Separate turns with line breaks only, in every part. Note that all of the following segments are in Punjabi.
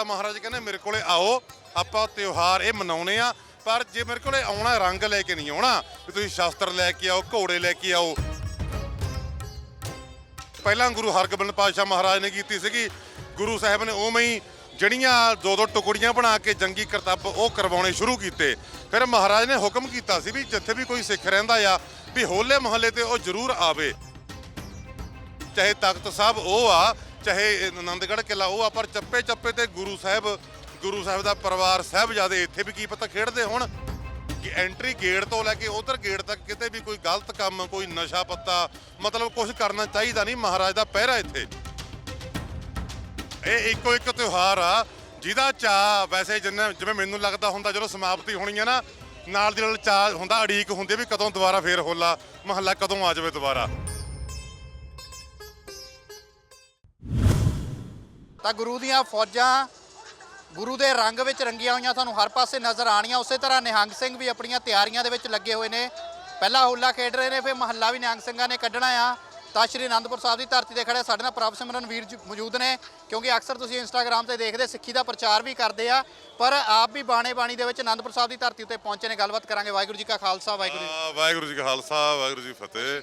ਤਾਂ ਮਹਾਰਾਜ ਕਹਿੰਦੇ, ਮੇਰੇ ਕੋਲੇ ਆਓ, ਆਪਾਂ ਤਿਉਹਾਰ ਇਹ ਮਨਾਉਣੇ ਆ, ਪਰ ਜੇ ਮੇਰੇ ਕੋਲੇ ਆਉਣਾ, ਰੰਗ ਲੈ ਕੇ ਨਹੀਂ ਆਉਣਾ, ਵੀ ਤੁਸੀਂ ਸ਼ਾਸਤਰ ਲੈ ਕੇ ਆਓ, ਘੋੜੇ ਲੈ ਕੇ ਆਓ। ਪਹਿਲਾਂ ਗੁਰੂ ਹਰਗੋਬਿੰਦ ਪਾਤਸ਼ਾਹ ਮਹਾਰਾਜ ਨੇ ਕੀਤੀ ਸੀਗੀ, ਗੁਰੂ ਸਾਹਿਬ ਨੇ ਉਵੇਂ ਹੀ ਜਿਹੜੀਆਂ ਦੋ ਦੋ ਟੁਕੜੀਆਂ ਬਣਾ ਕੇ ਜੰਗੀ ਕਰਤੱਵ ਉਹ ਕਰਵਾਉਣੇ ਸ਼ੁਰੂ ਕੀਤੇ। ਫਿਰ ਮਹਾਰਾਜ ਨੇ ਹੁਕਮ ਕੀਤਾ ਸੀ ਵੀ ਜਿੱਥੇ ਵੀ ਕੋਈ ਸਿੱਖ ਰਹਿੰਦਾ ਆ, ਵੀ ਹੋਲੇ ਮਹੱਲੇ ਤੇ ਉਹ ਜ਼ਰੂਰ ਆਵੇ। ਚਾਹੇ ਤਖਤ ਸਾਹਿਬ ਉਹ ਆ ਚਾਹੇ ਆਨੰਦਗੜ੍ਹ ਕਿਲਾ ਉਹ ਆ, ਪਰ ਚੱਪੇ ਚੱਪੇ ਤੇ ਗੁਰੂ ਸਾਹਿਬ ਗੁਰੂ ਸਾਹਿਬ ਦਾ ਪਰਿਵਾਰ ਸਾਹਿਬਜ਼ਾਦੇ ਇੱਥੇ ਵੀ ਕੀ ਪਤਾ ਖੇਡਦੇ ਹੋਣ ਕਿ ਐਂਟਰੀ ਗੇਟ ਤੋਂ ਲੈ ਕੇ ਉਧਰ ਗੇਟ ਤੱਕ ਕਿਤੇ ਵੀ ਕੋਈ ਗਲਤ ਕੰਮ, ਕੋਈ ਨਸ਼ਾ ਪੱਤਾ, ਮਤਲਬ ਕੁਝ ਕਰਨਾ ਚਾਹੀਦਾ ਨਹੀਂ ਮਹਾਰਾਜ ਦਾ ਪਹਿਰਾ ਇੱਥੇ। ਇਹ ਇੱਕੋ ਇੱਕ ਤਿਉਹਾਰ ਆ, ਜਿਹਦਾ ਚਾ ਵੈਸੇ ਜਿੰਨਾ ਜਿਵੇਂ ਮੈਨੂੰ ਲੱਗਦਾ ਹੁੰਦਾ ਜਦੋਂ ਸਮਾਪਤੀ ਹੋਣੀ ਆ ਨਾ, ਨਾਲ ਦੀ ਨਾਲ ਚਾ ਹੁੰਦਾ ਅੜੀਕ ਹੁੰਦੀ ਵੀ ਕਦੋਂ ਦੁਬਾਰਾ ਫੇਰ ਹੋਲਾ, ਮਹੱਲਾ ਕਦੋਂ ਆ ਜਾਵੇ ਦੁਬਾਰਾ।
ਤਾਂ ਗੁਰੂ ਦੀਆਂ ਫੌਜਾਂ ਗੁਰੂ ਦੇ ਰੰਗ ਵਿੱਚ ਰੰਗੀਆਂ ਹੋਈਆਂ ਤੁਹਾਨੂੰ ਹਰ ਪਾਸੇ ਨਜ਼ਰ ਆਣੀਆਂ ਉਸੇ ਤਰ੍ਹਾਂ ਨਿਹੰਗ ਸਿੰਘ ਵੀ ਆਪਣੀਆਂ ਤਿਆਰੀਆਂ ਦੇ ਵਿੱਚ ਲੱਗੇ ਹੋਏ ਨੇ। ਪਹਿਲਾ ਹੋਲਾ ਖੇਡ ਰਹੇ ਨੇ ਫਿਰ ਮਹੱਲਾ ਵੀ ਨਿਹੰਗ ਸਿੰਘਾਂ ਨੇ ਕੱਢਣਾ ਆ। ਤਾਂ ਸ਼੍ਰੀ ਅਨੰਦਪੁਰ ਸਾਹਿਬ ਦੀ ਧਰਤੀ ਤੇ ਖੜੇ ਸਾਡੇ ਨਾਲ ਪ੍ਰਭ ਸਿਮਰਨ ਵੀਰ ਜੀ ਮੌਜੂਦ ਨੇ ਕਿਉਂਕਿ ਅਕਸਰ ਤੁਸੀਂ ਇੰਸਟਾਗ੍ਰam ਤੇ ਦੇਖਦੇ ਸਿੱਖੀ ਦਾ ਪ੍ਰਚਾਰ ਵੀ ਕਰਦੇ ਆ। ਪਰ ਆਪ ਵੀ ਬਾਣੇ ਬਾਣੀ ਦੇ ਵਿੱਚ ਅਨੰਦਪੁਰ ਸਾਹਿਬ ਦੀ ਧਰਤੀ ਉੱਤੇ ਪਹੁੰਚੇ ਨੇ। ਗੱਲਬਾਤ ਕਰਾਂਗੇ। ਵਾਹਿਗੁਰੂ ਜੀ ਕਾ ਖਾਲਸਾ ਵਾਹਿਗੁਰੂ ਜੀ
ਵਾਹਿਗੁਰੂ ਜੀ ਕਾ ਖਾਲਸਾ ਵਾਹਿਗੁਰੂ ਜੀ ਫਤਿਹ।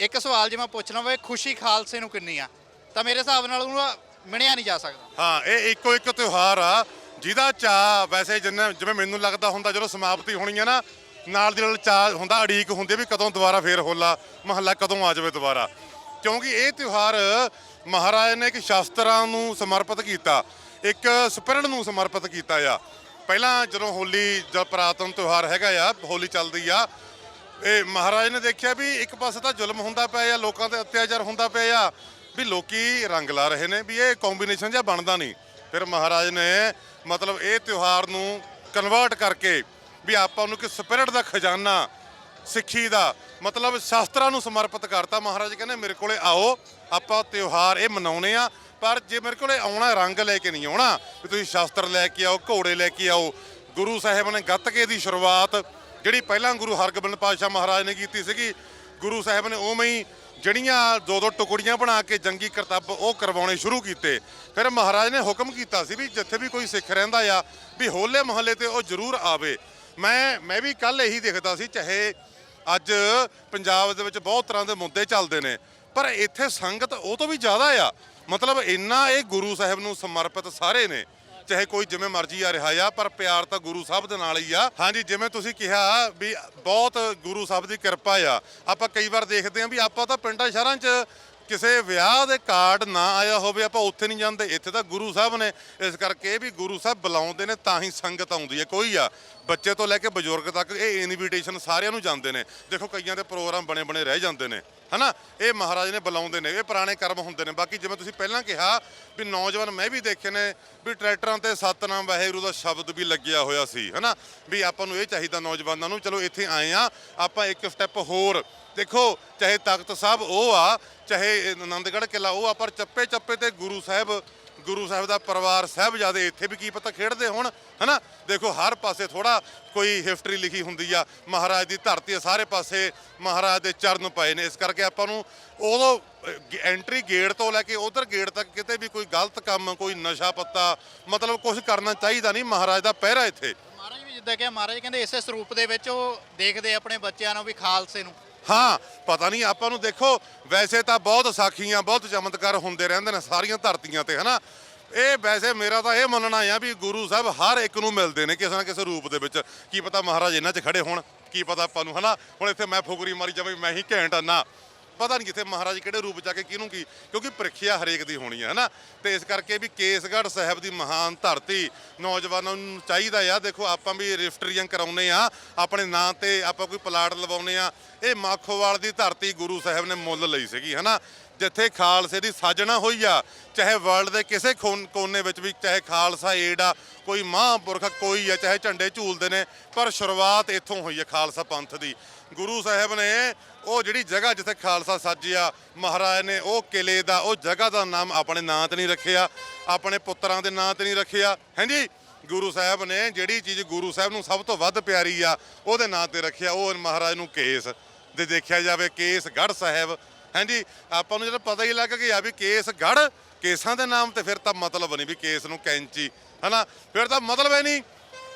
ਇੱਕ ਸਵਾਲ ਜੇ ਮੈਂ ਪੁੱਛਣਾ ਵੇ ਖੁਸ਼ੀ ਖਾਲਸੇ ਨੂੰ ਕਿੰਨੀ ਆ? ਤਾਂ ਮੇਰੇ ਹਿਸਾਬ ਨਾਲ ਉਹਨੂੰ ਮਿਣਿਆ ਨਹੀਂ ਜਾ ਸਕਦਾ।
ਹਾਂ, ਇਹ ਇੱਕੋ ਇੱਕ ਤਿਉਹਾਰ ਆ, ਜਿਹਦਾ ਚਾ ਵੈਸੇ ਜਿੰਨਾ ਜਿਵੇਂ ਮੈਨੂੰ ਲੱਗਦਾ ਹੁੰਦਾ ਜਦੋਂ ਸਮਾਪਤੀ ਹੋਣੀ ਆ ਨਾ, ਨਾਲ ਦੀ ਨਾਲ ਚਾ ਹੁੰਦਾ ਅੜੀਕ ਹੁੰਦੀ ਵੀ ਕਦੋਂ ਦੁਬਾਰਾ ਫੇਰ ਹੋਲਾ, ਮਹੱਲਾ ਕਦੋਂ ਆ ਜਾਵੇ ਦੁਬਾਰਾ। ਕਿਉਂਕਿ ਇਹ ਤਿਉਹਾਰ ਮਹਾਰਾਜ ਨੇ ਇੱਕ ਸ਼ਾਸਤਰਾਂ ਨੂੰ ਸਮਰਪਿਤ ਕੀਤਾ, ਇੱਕ ਸਪਿਰਟ ਨੂੰ ਸਮਰਪਿਤ ਕੀਤਾ ਆ। ਪਹਿਲਾਂ ਜਦੋਂ ਹੋਲੀ ਜਦ ਪ੍ਰਾਤਨ ਤਿਉਹਾਰ ਹੈਗਾ ਆ, ਹੋਲੀ ਚੱਲਦੀ ਆ, ਇਹ ਮਹਾਰਾਜ ਨੇ ਦੇਖਿਆ ਵੀ ਇੱਕ ਪਾਸੇ ਤਾਂ ਜ਼ੁਲਮ ਹੁੰਦਾ ਪਿਆ ਆ, ਲੋਕਾਂ ਤੇ ਅਤਿਆਚਾਰ ਹੁੰਦਾ ਪਿਆ ਆ ਵੀ ਲੋਕੀ ਰੰਗ ਲਾ ਰਹੇ ਨੇ ਵੀ ਇਹ ਕੰਬੀਨੇਸ਼ਨ ਜਿਹਾ ਬਣਦਾ ਨਹੀਂ। ਫਿਰ ਮਹਾਰਾਜ ਨੇ ਮਤਲਬ ਇਹ ਤਿਉਹਾਰ ਨੂੰ ਕਨਵਰਟ ਕਰਕੇ ਵੀ ਆਪਾਂ ਨੂੰ ਕਿ ਸਪਿਰਿਟ ਦਾ ਖਜ਼ਾਨਾ, ਸਿੱਖੀ ਦਾ, ਮਤਲਬ ਸ਼ਾਸਤਰਾਂ ਨੂੰ ਸਮਰਪਿਤ ਕਰਤਾ। ਮਹਾਰਾਜ ਕਹਿੰਦੇ, ਮੇਰੇ ਕੋਲੇ ਆਓ, ਆਪਾਂ ਤਿਉਹਾਰ ਇਹ ਮਨਾਉਣੇ ਆ, ਪਰ ਜੇ ਮੇਰੇ ਕੋਲੇ ਆਉਣਾ, ਰੰਗ ਲੈ ਕੇ ਨਹੀਂ ਆਉਣਾ, ਵੀ ਤੁਸੀਂ ਸ਼ਾਸਤਰ ਲੈ ਕੇ ਆਓ, ਘੋੜੇ ਲੈ ਕੇ ਆਓ, ਗੁਰੂ ਸਾਹਿਬ ਨੇ ਗੱਤਕੇ ਦੀ ਸ਼ੁਰੂਆਤ, ਜਿਹੜੀ ਪਹਿਲਾਂ ਗੁਰੂ ਹਰਗੋਬਿੰਦ ਪਾਤਸ਼ਾਹ ਮਹਾਰਾਜ ਨੇ ਕੀਤੀ ਸੀਗੀ, ਗੁਰੂ ਸਾਹਿਬ ਨੇ ਉਵੇਂ ਹੀ ਜਿਹੜੀਆਂ ਦੋ ਦੋ ਟੁਕੜੀਆਂ ਬਣਾ ਕੇ ਜੰਗੀ ਕਰਤੱਵ ਉਹ ਕਰਵਾਉਣੇ ਸ਼ੁਰੂ ਕੀਤੇ। ਫਿਰ ਮਹਾਰਾਜ ਨੇ ਹੁਕਮ ਕੀਤਾ ਸੀ ਵੀ ਜਿੱਥੇ ਵੀ ਕੋਈ ਸਿੱਖ ਰਹਿੰਦਾ ਆ, ਵੀ ਹੋਲੇ ਮਹੱਲੇ ਤੇ ਉਹ ਜ਼ਰੂਰ ਆਵੇ। ਮੈਂ ਮੈਂ ਵੀ ਕੱਲ ਇਹੀ ਦੇਖਦਾ ਸੀ, ਚਾਹੇ ਅੱਜ ਪੰਜਾਬ ਦੇ ਵਿੱਚ ਬਹੁਤ ਤਰ੍ਹਾਂ ਦੇ ਮੁੱਦੇ ਚੱਲਦੇ ਨੇ, ਪਰ ਇੱਥੇ ਸੰਗਤ ਉਹ ਤੋਂ ਵੀ ਜ਼ਿਆਦਾ ਆ। ਮਤਲਬ ਇੰਨਾ ਇਹ ਗੁਰੂ ਸਾਹਿਬ ਨੂੰ ਸਮਰਪਿਤ ਸਾਰੇ ਨੇ। ਚਾਹੇ ਕੋਈ ਜਿਵੇਂ ਮਰਜ਼ੀ ਆ ਰਿਹਾ ਆ, ਪਰ ਪਿਆਰ ਤਾਂ ਗੁਰੂ ਸਾਹਿਬ ਦੇ ਨਾਲ ਹੀ ਆ। ਹਾਂਜੀ, ਜਿਵੇਂ ਤੁਸੀਂ ਕਿਹਾ ਵੀ ਬਹੁਤ ਗੁਰੂ ਸਾਹਿਬ ਦੀ ਕਿਰਪਾ ਆ। ਆਪਾਂ ਕਈ ਵਾਰ ਦੇਖਦੇ ਆਂ ਵੀ ਆਪਾਂ ਤਾਂ ਪਿੰਡਾਂ ਸ਼ਹਿਰਾਂ 'ਚ ਕਿਸੇ ਵਿਆਹ ਦੇ ਕਾਰਡ ਨਾ ਆਇਆ ਹੋਵੇ, ਆਪਾਂ ਉੱਥੇ ਨਹੀਂ ਜਾਂਦੇ। ਇੱਥੇ ਤਾਂ ਗੁਰੂ ਸਾਹਿਬ ਨੇ, ਇਸ ਕਰਕੇ ਵੀ ਗੁਰੂ ਸਾਹਿਬ ਬੁਲਾਉਂਦੇ ਨੇ ਤਾਂ ਹੀ ਸੰਗਤ ਆਉਂਦੀ ਹੈ। ਕੋਈ ਆ, ਬੱਚੇ ਤੋਂ ਲੈ ਕੇ ਬਜ਼ੁਰਗ ਤੱਕ ਇਹ ਇਨਵੀਟੇਸ਼ਨ ਸਾਰਿਆਂ ਨੂੰ ਜਾਂਦੇ ਨੇ। ਦੇਖੋ, ਕਈਆਂ ਦੇ ਪ੍ਰੋਗਰਾਮ ਬਣੇ ਬਣੇ ਰਹਿ ਜਾਂਦੇ ਨੇ। ਹਨਾ? ਇਹ ਮਹਾਰਾਜ ਨੇ ਬੁਲਾਉਂਦੇ ਨੇ, ਇਹ ਪੁਰਾਣੇ ਕਰਮ ਹੁੰਦੇ ਨੇ। ਬਾਕੀ ਜਿਵੇਂ ਤੁਸੀਂ ਪਹਿਲਾਂ ਕਿਹਾ ਵੀ ਨੌਜਵਾਨ ਮੈਂ ਵੀ ਦੇਖੇ ਨੇ ਵੀ ਟਰੈਕਟਰਾਂ ਤੇ ਸਤਨਾਮ ਵਾਹਿਗੁਰੂ ਦਾ ਸ਼ਬਦ ਵੀ ਲੱਗਿਆ ਹੋਇਆ ਸੀ, ਹਨਾ? ਵੀ ਆਪਾਂ ਨੂੰ ਇਹ ਚਾਹੀਦਾ ਨੌਜਵਾਨਾਂ ਨੂੰ, ਚਲੋ ਇੱਥੇ ਆਏ ਆ ਆਪਾਂ ਇੱਕ ਸਟੈਪ ਹੋਰ। ਦੇਖੋ, ਚਾਹੇ ਤਖਤ ਸਾਹਿਬ ਉਹ ਆ, ਚਾਹੇ ਆਨੰਦਗੜ੍ਹ ਕਿਲਾ ਉਹ ਆ, ਪਰ ਚੱਪੇ ਚੱਪੇ ਤੇ ਗੁਰੂ ਸਾਹਿਬ ਗੁਰੂ ਸਾਹਿਬ ਦਾ ਪਰਿਵਾਰ ਸਾਹਿਬਜ਼ਾਦੇ ਇੱਥੇ ਵੀ ਕੀ ਪਤਾ ਖੇਡਦੇ ਹੋਣ, ਹਨਾ? ਦੇਖੋ, ਹਰ ਪਾਸੇ ਥੋੜਾ ਕੋਈ ਹਿਸਟਰੀ ਲਿਖੀ ਹੁੰਦੀ ਆ। ਮਹਾਰਾਜ ਦੀ ਧਰਤੀ ਆ, ਸਾਰੇ ਪਾਸੇ ਮਹਾਰਾਜ ਦੇ ਚਰਨ ਪਏ ਨੇ। ਇਸ ਕਰਕੇ ਆਪਾਂ ਨੂੰ ਉਦੋਂ ਐਂਟਰੀ ਗੇਟ ਤੋਂ ਲੈ ਕੇ ਉਧਰ ਗੇਟ ਤੱਕ ਕਿਤੇ ਵੀ ਕੋਈ ਗਲਤ ਕੰਮ, ਕੋਈ ਨਸ਼ਾ ਪੱਤਾ, ਮਤਲਬ ਕੁਝ ਕਰਨਾ ਚਾਹੀਦਾ ਨਹੀਂ ਮਹਾਰਾਜ ਦਾ ਪਹਿਰਾ ਇੱਥੇ।
ਮਹਾਰਾਜ ਵੀ ਜਿੱਦਾਂ ਕਿ ਮਹਾਰਾਜ ਕਹਿੰਦੇ ਇਸੇ ਸਰੂਪ ਦੇ ਵਿੱਚ ਉਹ ਦੇਖਦੇ ਆਪਣੇ ਬੱਚਿਆਂ ਨੂੰ ਵੀ ਖਾਲਸੇ ਨੂੰ।
ਹਾਂ, ਪਤਾ ਨਹੀਂ, ਆਪਾਂ ਨੂੰ ਦੇਖੋ, ਵੈਸੇ ਤਾਂ ਬਹੁਤ ਸਾਖੀਆਂ, ਬਹੁਤ ਚਮਤਕਾਰ ਹੁੰਦੇ ਰਹਿੰਦੇ ਨੇ ਸਾਰੀਆਂ ਧਰਤੀਆਂ ਤੇ, ਹਨਾ? ਇਹ ਵੈਸੇ ਮੇਰਾ ਤਾਂ ਇਹ ਮੰਨਣਾ ਆ ਵੀ ਗੁਰੂ ਸਾਹਿਬ ਹਰ ਇੱਕ ਨੂੰ ਮਿਲਦੇ ਨੇ ਕਿਸੇ ਨਾ ਕਿਸੇ ਰੂਪ ਦੇ ਵਿੱਚ। ਕੀ ਪਤਾ ਮਹਾਰਾਜ ਇਹਨਾਂ 'ਚ ਖੜੇ ਹੋਣ, ਕੀ ਪਤਾ ਆਪਾਂ ਨੂੰ, ਹਨਾ? ਹੁਣ ਇੱਥੇ ਮੈਂ ਫੁਕਰੀ ਮਾਰੀ ਜਾਵਾਂ ਮੈਂ ਹੀ ਘੈਂਟ ਆ, ਨਾ। ਪਤਾ ਨਹੀਂ ਕਿੱਥੇ ਮਹਾਰਾਜ ਕਿਹੜੇ ਰੂਪ ਚ ਆ ਕੇ ਕਿਹਨੂੰ ਕੀ, ਕਿਉਂਕਿ ਪ੍ਰੀਖਿਆ ਹਰੇਕ ਦੀ ਹੋਣੀ ਹੈ ਹਨਾ? ਤੇ ਇਸ ਕਰਕੇ ਵੀ ਕੇਸਗੜ੍ਹ ਸਾਹਿਬ ਦੀ ਮਹਾਨ ਧਰਤੀ ਨੌਜਵਾਨਾਂ ਨੂੰ ਚਾਹੀਦਾ ਆ। ਦੇਖੋ, ਆਪਾਂ ਵੀ ਰਿਫਟਰੀਆਂ ਕਰਾਉਨੇ ਆ, ਆਪਣੇ ਨਾਂ ਤੇ ਆਪਾਂ ਕੋਈ ਪਲਾਟ ਲਵਾਉਨੇ ਆ। ਇਹ ਮਾਖੋਵਾਲ ਦੀ ਧਰਤੀ ਗੁਰੂ ਸਾਹਿਬ ਨੇ ਮੁੱਲ ਲਈ ਸੀਗੀ, ਹਨਾ? ਜਿੱਥੇ ਖਾਲਸੇ ਦੀ ਸਾਜਣਾ ਹੋਈ ਆ, ਚਾਹੇ ਵਰਲਡ ਦੇ ਕਿਸੇ ਖੋਨ- ਕੋਨੇ ਵਿੱਚ ਵੀ, ਚਾਹੇ ਖਾਲਸਾ ਏਡ ਆ ਕੋਈ ਮਹਾਂਪੁਰਖ, ਕੋਈ ਆ, ਚਾਹੇ ਝੰਡੇ ਝੂਲਦੇ ਨੇ, ਪਰ ਸ਼ੁਰੂਆਤ ਇੱਥੋਂ ਹੋਈ ਹੈ ਖਾਲਸਾ ਪੰਥ ਦੀ। ਗੁਰੂ ਸਾਹਿਬ ਨੇ ਉਹ ਜਿਹੜੀ ਜਗ੍ਹਾ ਜਿੱਥੇ ਖਾਲਸਾ ਸਾਜਿਆ, ਮਹਾਰਾਜ ਨੇ ਉਹ ਕਿਲੇ ਦਾ, ਉਹ ਜਗ੍ਹਾ ਦਾ ਨਾਮ ਆਪਣੇ ਨਾਂ ਤੇ ਨਹੀਂ ਰੱਖਿਆ, ਆਪਣੇ ਪੁੱਤਰਾਂ ਦੇ ਨਾਂ ਤੇ ਨਹੀਂ ਰੱਖਿਆ। ਹਾਂਜੀ? ਗੁਰੂ ਸਾਹਿਬ ਨੇ ਜਿਹੜੀ ਚੀਜ਼ ਗੁਰੂ ਸਾਹਿਬ ਨੂੰ ਸਭ ਤੋਂ ਵੱਧ ਪਿਆਰੀ ਆ, ਉਹਦੇ ਨਾਂ ਤੇ ਰੱਖਿਆ, ਉਹ ਮਹਾਰਾਜ ਨੂੰ ਕੇਸ। ਦੇ ਦੇਖਿਆ ਜਾਵੇ ਕੇਸ ਗੜ੍ਹ ਸਾਹਿਬ ਹਾਂਜੀ, ਆਪਾਂ ਨੂੰ ਜਦੋਂ ਪਤਾ ਹੀ ਲੱਗ ਗਿਆ ਵੀ ਕੇਸ ਗੜ ਕੇਸਾਂ ਦੇ ਨਾਮ ਤੇ ਫਿਰ ਤਾਂ ਮਤਲਬ ਨਹੀਂ ਵੀ ਕੇਸ ਨੂੰ ਕੈਂਚੀ, ਹਨਾ? ਫਿਰ ਤਾਂ ਮਤਲਬ ਹੈ ਨਹੀਂ।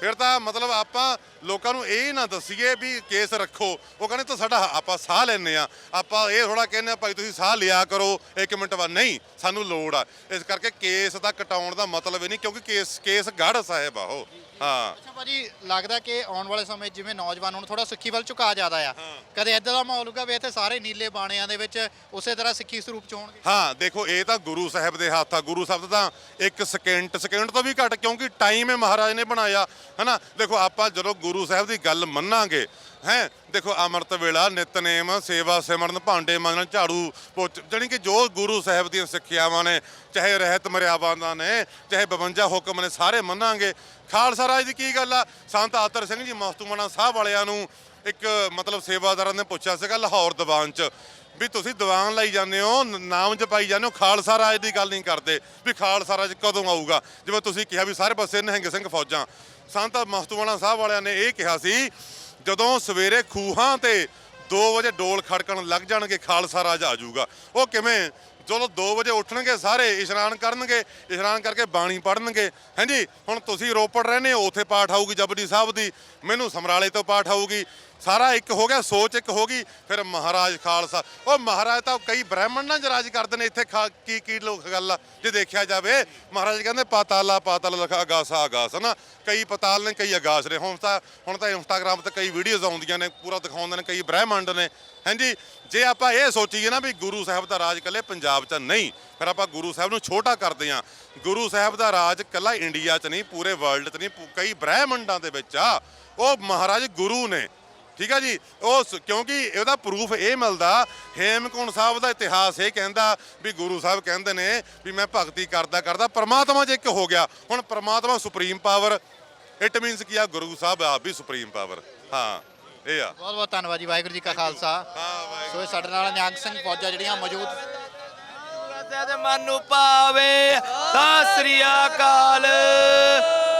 ਫਿਰ ਤਾਂ ਮਤਲਬ ਆਪਾਂ ਲੋਕਾਂ ਨੂੰ ਇਹ ਨਾ ਦੱਸੀਏ ਵੀ ਕੇਸ ਰੱਖੋ। ਉਹ ਕਹਿੰਦੇ ਤਾਂ ਸਾਡਾ ਆਪਾਂ ਸਾਹ ਲੈਨੇ ਆ ਆਪਾਂ ਇਹ ਥੋੜਾ ਕਹਿੰਦੇ ਆ ਭਾਈ, ਤੁਸੀਂ ਸਾਹ ਲਿਆ ਕਰੋ। ਇੱਕ ਮਿੰਟ ਬਾਅਦ। ਨਹੀਂ, ਸਾਨੂੰ ਲੋੜ ਆ। ਇਸ ਕਰਕੇ ਕੇਸ ਦਾ ਕਟਾਉਣ ਦਾ ਮਤਲਬ ਇਹ ਨਹੀਂ, ਕਿਉਂਕਿ ਕੇਸ ਕੇਸ ਗੜ ਸਾਹਿਬ ਆ ਉਹ। ਹਾਂ।
ਅੱਛਾ ਭਾਜੀ ਲੱਗਦਾ ਕਿ ਆਉਣ ਵਾਲੇ ਸਮੇਂ 'ਚ ਜਿਵੇਂ ਨੌਜਵਾਨ ਹੁਣ ਥੋੜਾ ਸਿੱਖੀ ਵੱਲ ਝੁਕਾ ਜ਼ਿਆਦਾ ਆ। ਕਦੇ ਇਦਾਂ ਦਾ ਮਾਹੌਲ ਹੋਊਗਾ ਵੀ ਇੱਥੇ ਸਾਰੇ ਨੀਲੇ ਬਾਣਿਆਂ ਦੇ ਵਿੱਚ ਉਸੇ ਤਰ੍ਹਾਂ ਸਿੱਖੀ ਸਰੂਪ 'ਚ ਹੋਣਗੇ?
ਹਾਂ ਦੇਖੋ ਇਹ ਤਾਂ ਗੁਰੂ ਸਾਹਿਬ ਦੇ ਹੱਥ ਆ। ਗੁਰੂ ਸਾਹਿਬ ਦਾ ਤਾਂ ਇੱਕ ਸਕਿੰਟ ਸਕਿੰਟ ਤੋਂ ਵੀ ਘੱਟ ਕਿਉਂਕਿ ਟਾਈਮ ਹੈ ਮਹਾਰਾਜ ਨੇ ਬਣਾਇਆ ਹਨਾ? ਦੇਖੋ ਆਪਾਂ ਜਦੋਂ ਗੁਰੂ ਸਾਹਿਬ ਦੀ ਗੱਲ ਮੰਨਾਂਗੇ ਹੈ? ਦੇਖੋ, ਅੰਮ੍ਰਿਤ ਵੇਲਾ, ਨਿਤਨੇਮ, ਸੇਵਾ ਸਿਮਰਨ, ਭਾਂਡੇ ਮਾਂਜਣ, ਝਾੜੂ ਪੋਚ ਜਾਣੀ ਕਿ ਜੋ ਗੁਰੂ ਸਾਹਿਬ ਦੀਆਂ ਸਿੱਖਿਆਵਾਂ ਨੇ, ਚਾਹੇ ਰਹਿਤ ਮਰਿਆਵਾਂ ਦਾ ਨੇ, ਚਾਹੇ 52 ਹੁਕਮ ਨੇ, ਸਾਰੇ ਮੰਨਾਂਗੇ। ਖਾਲਸਾ ਰਾਜ ਦੀ ਕੀ ਗੱਲ ਆ? ਸੰਤ ਆਤਰ ਸਿੰਘ ਜੀ, ਮਸਤੂਮਾਣਾ ਸਾਹਿਬ ਵਾਲਿਆਂ ਨੂੰ ਇੱਕ, ਮਤਲਬ ਸੇਵਾਦਾਰਾਂ ਨੇ ਪੁੱਛਿਆ ਸੀਗਾ ਲਾਹੌਰ ਦੀਵਾਨ 'ਚ ਵੀ ਤੁਸੀਂ ਦੀਵਾਨ ਲਈ ਜਾਂਦੇ ਹੋ ਨਾਮ ਜਪਾਈ ਜਾਂਦੇ ਹੋ, ਖਾਲਸਾ ਰਾਜ ਦੀ ਗੱਲ ਨਹੀਂ ਕਰਦੇ ਵੀ ਖਾਲਸਾ ਰਾਜ ਕਦੋਂ ਆਊਗਾ? ਜਿਵੇਂ ਤੁਸੀਂ ਕਿਹਾ ਵੀ ਸਾਰੇ ਪਾਸੇ ਨਿਹੰਗ ਸਿੰਘ ਫੌਜਾਂ। ਸੰਤ ਮਸਤੂਆਣਾ ਸਾਹਿਬ ਵਾਲਿਆਂ ਨੇ ਇਹ ਕਿਹਾ ਸੀ ਜਦੋਂ ਸਵੇਰੇ ਖੂਹਾਂ ਤੇ 2 ਵਜੇ ਡੋਲ ਖੜਕਣ ਲੱਗ ਜਾਣਗੇ, ਖਾਲਸਾ ਰਾਜ ਆ ਜਾਊਗਾ। ਉਹ ਕਿਵੇਂ? ਜਦੋਂ 2 ਵਜੇ ਉੱਠਣਗੇ ਸਾਰੇ, ਇਸ਼ਨਾਨ ਕਰਨਗੇ, ਇਸ਼ਨਾਨ ਕਰਕੇ ਬਾਣੀ ਪੜ੍ਹਨਗੇ। ਹਾਂਜੀ ਹੁਣ ਤੁਸੀਂ ਰੋਪੜ ਰਹਿੰਦੇ ਹੋ, ਉੱਥੇ ਪਾਠ ਆਊਗੀ ਜਪਜੀ ਸਾਹਿਬ ਦੀ। ਮੈਨੂੰ ਸਮਰਾਲੇ ਤੋਂ ਪਾਠ ਆਊਗੀ। ਸਾਰਾ ਇੱਕ ਹੋ ਗਿਆ, ਸੋਚ ਇੱਕ ਹੋ ਗਈ, ਫਿਰ ਮਹਾਰਾਜ ਖਾਲਸਾ। ਉਹ ਮਹਾਰਾਜ ਤਾਂ ਕਈ ਬ੍ਰਾਹਮਣ ਨਾਲ ਜਰਾਜ ਕਰਦੇ ਨੇ, ਇੱਥੇ ਖਾ- ਕੀ ਕੀ ਲੋਕ ਗੱਲ ਆ, ਜੇ ਦੇਖਿਆ ਜਾਵੇ, ਮਹਾਰਾਜ ਕਹਿੰਦੇ ਪਾਤਾਲਾ, ਪਾਤਾਲ ਲਖਾ ਆਗਾਸਾ ਆਗਾਸ ਨਾ ਕਈ ਪਤਾਲ ਨੇ, ਕਈ ਆਗਾਸ ਨੇ। ਹੁਣ ਤਾਂ ਹੁਣ ਤਾਂ ਇੰਸਟਾਗ੍ਰam ਤੇ ਕਈ ਵੀਡੀਓਜ਼ ਆਉਂਦੀਆਂ ਨੇ, ਪੂਰਾ ਦਿਖਾਉਂਦੇ ਨੇ, ਕਈ ਬ੍ਰਹਿਮੰਡ ਨੇ। ਹਾਂਜੀ, ਜੇ ਆਪਾਂ ਇਹ ਸੋਚੀਏ ਨਾ ਵੀ ਗੁਰੂ ਸਾਹਿਬ ਦਾ ਰਾਜ ਇਕੱਲੇ ਪੰਜਾਬ 'ਚ ਨਹੀਂ, ਫਿਰ ਆਪਾਂ ਗੁਰੂ ਸਾਹਿਬ ਨੂੰ ਛੋਟਾ ਕਰਦੇ ਹਾਂ। ਗੁਰੂ ਸਾਹਿਬ ਦਾ ਰਾਜ ਇਕੱਲਾ ਇੰਡੀਆ 'ਚ ਨਹੀਂ, ਪੂਰੇ ਵਰਲਡ 'ਚ ਨਹੀਂ, ਪੂ- ਕਈ ਬ੍ਰਹਿਮੰਡਾਂ ਦੇ ਵਿੱਚ ਆ। ਉਹ ਮਹਾਰਾਜ ਗੁਰੂ ਨੇ। ਠੀਕ ਆ ਜੀ? ਉਹ ਕਿਉਂਕਿ ਇਹਦਾ ਪ੍ਰੂਫ ਇਹ ਮਿਲਦਾ ਹੇਮਕੁੰਡ ਸਾਹਿਬ ਦਾ ਇਤਿਹਾਸ ਇਹ ਕਹਿੰਦਾ ਵੀ ਗੁਰੂ ਸਾਹਿਬ ਕਹਿੰਦੇ ਨੇ ਵੀ ਮੈਂ ਭਗਤੀ ਕਰਦਾ ਕਰਦਾ ਪ੍ਰਮਾਤਮਾ 'ਚ ਇੱਕ ਹੋ ਗਿਆ। ਹੁਣ ਪ੍ਰਮਾਤਮਾ ਸੁਪਰੀਮ ਪਾਵਰ ਇਟ ਮੀਨਸ ਕੀ ਆ? ਗੁਰੂ ਸਾਹਿਬ ਆਪ ਵੀ ਸੁਪਰੀਮ ਪਾਵਰ ਹਾਂ ਇਹ ਆ।
ਬਹੁਤ ਬਹੁਤ ਧੰਨਵਾਦ ਜੀ ਵਾਹਿਗੁਰੂ ਜੀ ਕਾ ਖਾਲਸਾ।
ਹਾਂ ਵਾਹਿਗੁਰੂ
ਸੋ ਸਾਡੇ ਨਾਲ ਨਿਹੰਗ ਸਿੰਘ ਫੌਜਾਂ ਜਿਹੜੀਆਂ ਮੌਜੂਦ
ਤੇ ਮਨ ਨੂੰ ਪਾਵੇ ਸਤਿ ਸ੍ਰੀ ਅਕਾਲ।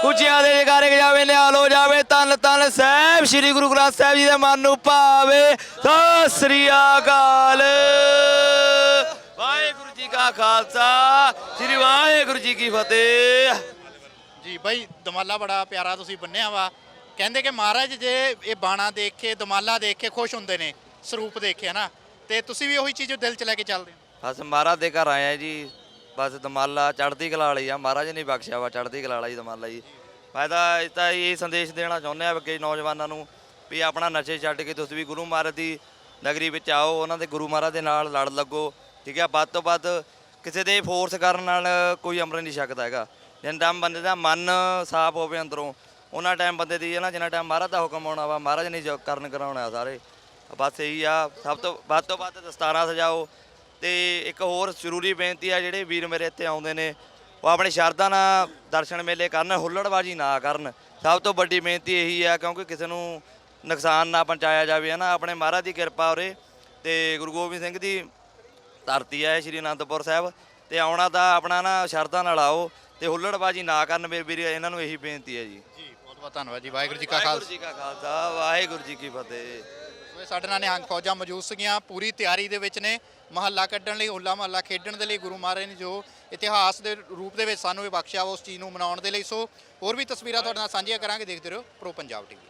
ਕੁਝਿਆਂ ਦੇ ਜਗਾਰੇ ਜਾਵੇ ਨਿਹਾਲੋ ਜਾਵੇ ਤਨ ਤਨ ਸਾਹਿਬ ਸ੍ਰੀ ਗੁਰੂ ਗ੍ਰੰਥ ਸਾਹਿਬ ਜੀ ਦੇ ਮਨ ਨੂੰ ਪਾਵੇ ਸਤਿ ਸ੍ਰੀ ਅਕਾਲ। ਵਾਹਿਗੁਰੂ ਜੀ ਕਾ ਖਾਲਸਾ ਸ੍ਰੀ ਵਾਹਿਗੁਰੂ ਜੀ ਕੀ ਫਤਿਹ।
ਜੀ ਬਾਈ ਦਮਾਲਾ ਬੜਾ ਪਿਆਰਾ ਤੁਸੀਂ ਬੰਨਿਆ ਵਾ। ਕਹਿੰਦੇ ਕਿ ਮਹਾਰਾਜ ਜੇ ਇਹ ਬਾਣਾ ਦੇਖ ਕੇ ਦਮਾਲਾ ਦੇਖ ਕੇ ਖੁਸ਼ ਹੁੰਦੇ ਨੇ ਸਰੂਪ ਦੇਖ ਕੇ ਨਾ ਤੇ ਤੁਸੀਂ ਵੀ ਉਹੀ ਚੀਜ਼ ਦਿਲ 'ਚ ਲੈ ਕੇ ਚੱਲਦੇ ਹੋ?
ਬਸ ਮਹਾਰਾਜ ਦੇ ਘਰ ਆਏ ਆ ਜੀ। ਬਸ ਦਮਾਲਾ ਚੜ੍ਹਦੀ ਕਲਾ ਵਾਲੀ ਆ, ਮਹਾਰਾਜ ਨੇ ਬਖਸ਼ਿਆ ਵਾ, ਚੜ੍ਹਦੀ ਕਲਾ ਵਾਲਾ ਜੀ ਦਮਾਲਾ ਜੀ। ਮੈਂ ਤਾਂ ਇਹ ਤਾਂ ਇਹ ਸੰਦੇਸ਼ ਦੇਣਾ ਚਾਹੁੰਦੇ ਆ ਕਿ ਨੌਜਵਾਨਾਂ ਨੂੰ ਵੀ ਆਪਣਾ ਨਸ਼ੇ ਛੱਡ ਕੇ ਤੁਸੀਂ ਵੀ ਗੁਰੂ ਮਹਾਰਾਜ ਦੀ ਨਗਰੀ ਵਿੱਚ ਆਓ, ਉਹਨਾਂ ਦੇ ਗੁਰੂ ਮਹਾਰਾਜ ਦੇ ਨਾਲ ਲੜ ਲੱਗੋ, ਠੀਕ ਹੈ ਵੱਧ ਤੋਂ ਵੱਧ ਕਿਸੇ ਦੇ ਫੋਰਸ ਕਰਨ ਨਾਲ ਕੋਈ ਅੰਮ੍ਰਿਤ ਨਹੀਂ ਛਕਦਾ ਹੈਗਾ। ਜਿੰਨਾ ਬੰਦੇ ਦਾ ਮਨ ਸਾਫ਼ ਹੋਵੇ ਅੰਦਰੋਂ ਉਹਨਾਂ ਟਾਈਮ ਬੰਦੇ ਦੀ ਹੈ ਨਾ, ਜਿੰਨਾ ਟਾਈਮ ਮਹਾਰਾਜ ਦਾ ਹੁਕਮ ਆਉਣਾ ਵਾ, ਮਹਾਰਾਜ ਨੇ ਜੋ ਕਰਨ ਕਰਾਉਣਾ ਸਾਰੇ। ਬਸ ਇਹੀ ਆ, ਸਭ ਤੋਂ ਵੱਧ ਤੋਂ ਵੱਧ ਦਸਤਾਰਾਂ ਸਜਾਓ ਤੇ ਇੱਕ ਹੋਰ ਜ਼ਰੂਰੀ ਬੇਨਤੀ ਆ ਜਿਹੜੇ ਵੀਰ ਮੇਰੇ ਇੱਥੇ ਆਉਂਦੇ ਨੇ ਉਹ ਆਪਣੀ ਸ਼ਰਧਾ ਨਾਲ ਦਰਸ਼ਨ ਮੇਲੇ ਕਰਨ ਹੁੱਲੜਬਾਜੀ ਨਾ ਕਰਨ। ਸਭ ਤੋਂ ਵੱਡੀ ਬੇਨਤੀ ਇਹੀ ਆ ਕਿਉਂਕਿ ਕਿਸੇ ਨੂੰ ਨੁਕਸਾਨ ਨਾ ਪਹੁੰਚਾਇਆ ਜਾਵੇ ਹੈ ਨਾ ਆਪਣੇ ਮਹਾਰਾਜ ਦੀ ਕਿਰਪਾ ਉਰੇ ਤੇ ਗੁਰੂ ਗੋਬਿੰਦ ਸਿੰਘ ਦੀ ਧਰਤੀ ਹੈ ਸ਼੍ਰੀ ਅਨੰਦਪੁਰ ਸਾਹਿਬ ਤੇ ਆਉਣਾ ਤਾਂ ਆਪਣਾ ਨਾ ਸ਼ਰਧਾ ਨਾਲ ਆਓ ਤੇ ਹੁੱਲੜਬਾਜੀ ਨਾ ਕਰਨ ਮੇਰੇ ਵੀਰ ਇਹਨਾਂ ਨੂੰ ਇਹੀ ਬੇਨਤੀ ਹੈ ਜੀ।
ਜੀ ਬਹੁਤ ਬਹੁਤ ਧੰਨਵਾਦ ਜੀ ਵਾਹਿਗੁਰੂ ਜੀ ਕਾ ਖਾਲਸਾ
ਵਾਹਿਗੁਰੂ ਜੀ ਕੀ ਫਤਿਹ।
ਸਾਡੇ ਨਾਲ ਨਿਹੰਗ ਫੌਜਾਂ ਮੌਜੂਦ ਸੀਗੀਆਂ। ਪੂਰੀ ਤਿਆਰੀ ਦੇ ਵਿੱਚ ਨੇ। ਮਹੱਲਾ ਕੱਢਣ ਲਈ, ਹੋਲਾ ਮਹੱਲਾ ਖੇਡਣ ਦੇ ਲਈ ਗੁਰੂ ਮਹਾਰਾਜ ਨੇ ਜੋ ਇਤਿਹਾਸ ਦੇ ਰੂਪ ਦੇ ਵਿੱਚ ਸਾਨੂੰ ਇਹ ਬਖਸ਼ਿਆ, ਉਸ ਚੀਜ਼ ਨੂੰ ਮਨਾਉਣ ਦੇ ਲਈ। ਸੋ, ਹੋਰ ਵੀ ਤਸਵੀਰਾਂ ਤੁਹਾਡੇ ਨਾਲ ਸਾਂਝੀਆਂ ਕਰਾਂਗੇ। ਦੇਖਦੇ ਰਹੋ ਪ੍ਰੋ ਪੰਜਾਬ ਟੀਵੀ